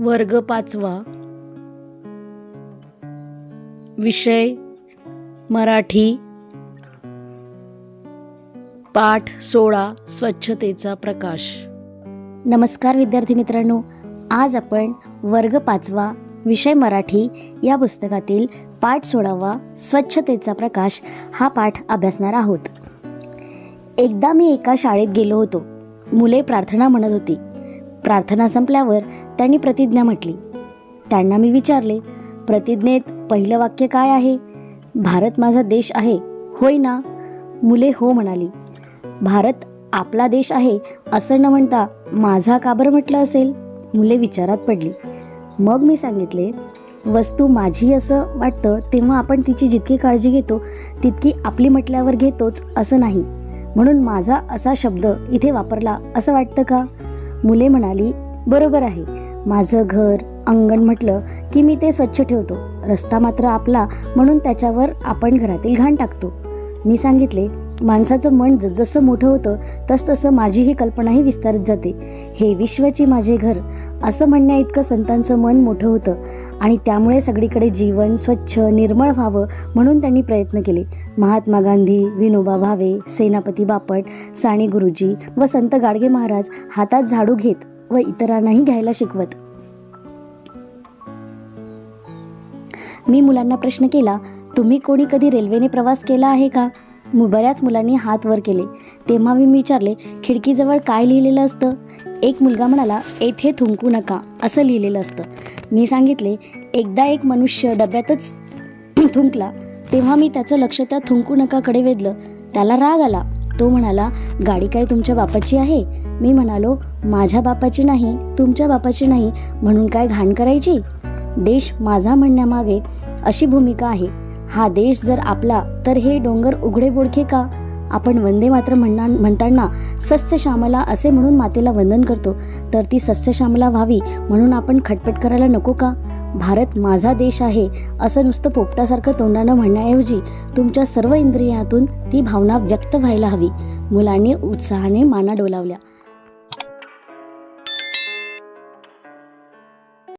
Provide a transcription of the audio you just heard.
वर्ग पाचवा. विषय मराठी. पाठ सोळा स्वच्छतेचा प्रकाश. नमस्कार विद्यार्थी मित्रांनो आज आपण वर्ग पाचवा विषय मराठी या पुस्तकातील पाठ सोळावा स्वच्छतेचा प्रकाश हा पाठ अभ्यासणार आहोत. एकदा मी एका शाळेत गेलो होतो. मुले प्रार्थना म्हणत होती. प्रार्थना संपल्यावर त्यांनी प्रतिज्ञा म्हटली. त्यांना मी विचारले प्रतिज्ञेत पहिलं वाक्य काय आहे? भारत माझा देश आहे होय ना? मुले हो म्हणाली भारत आपला देश आहे असं न म्हणता माझा का बरं म्हटलं असेल? मुले विचारात पडली मग मी सांगितले वस्तू माझी असं वाटतं तेव्हा आपण तिची जितकी काळजी घेतो तितकी आपली म्हटल्यावर घेतोच असं नाही. म्हणून माझा असा शब्द इथे वापरला असं वाटतं का? मुले म्हणाली बरोबर आहे. माझं घर अंगण म्हटलं की मी ते स्वच्छ ठेवतो. रस्ता मात्र आपला म्हणून त्याच्यावर आपण घरातील घाण टाकतो. मी सांगितले माणसाचं मन जसजसं मोठं होतं तसतसं माझी ही कल्पनाही विस्तारत जाते. हे विश्वाची माझे घर असं म्हणण्या इतकं संतांचं मन मोठं होतं आणि त्यामुळे सगळीकडे जीवन स्वच्छ निर्मळ व्हावं म्हणून त्यांनी प्रयत्न केले. महात्मा गांधी विनोबा भावे सेनापती बापट साने गुरुजी व संत गाडगे महाराज हातात झाडू घेत व इतरांनाही घ्यायला शिकवत. मी मुलांना प्रश्न केला तुम्ही कोणी कधी रेल्वेने प्रवास केला आहे का? बऱ्याच मुलांनी हात वर केले. तेव्हा मी विचारले खिडकीजवळ काय लिहिलेलं असतं? एक मुलगा म्हणाला येथे थुंकू नका असं लिहिलेलं असतं. मी सांगितले एकदा एक मनुष्य डब्यातच थुंकला तेव्हा मी त्याचं लक्ष त्या थुंकू नकाकडे वेधलं. त्याला राग आला. तो म्हणाला गाडी काय तुमच्या बापाची आहे? मी म्हणालो माझ्या बापाची नाही तुमच्या बापाची नाही म्हणून काय घाण करायची? देश माझा म्हणण्यामागे अशी भूमिका आहे. हा देश जर आपला तर हे डोंगर उघडे बोडखे का? आपण वंदे मात्र म्हणणार म्हणताना सस्य श्यामला असे म्हणून मातेला वंदन करतो तर ती सस्य श्यामला व्हावी म्हणून आपण खटपट करायला नको का? भारत माझा देश आहे असं नुसतं पोपटासारखं तोंडानं म्हणण्याऐवजी तुमच्या सर्व इंद्रियातून ती भावना व्यक्त व्हायला हवी. मुलांनी उत्साहाने माना डोलावल्या.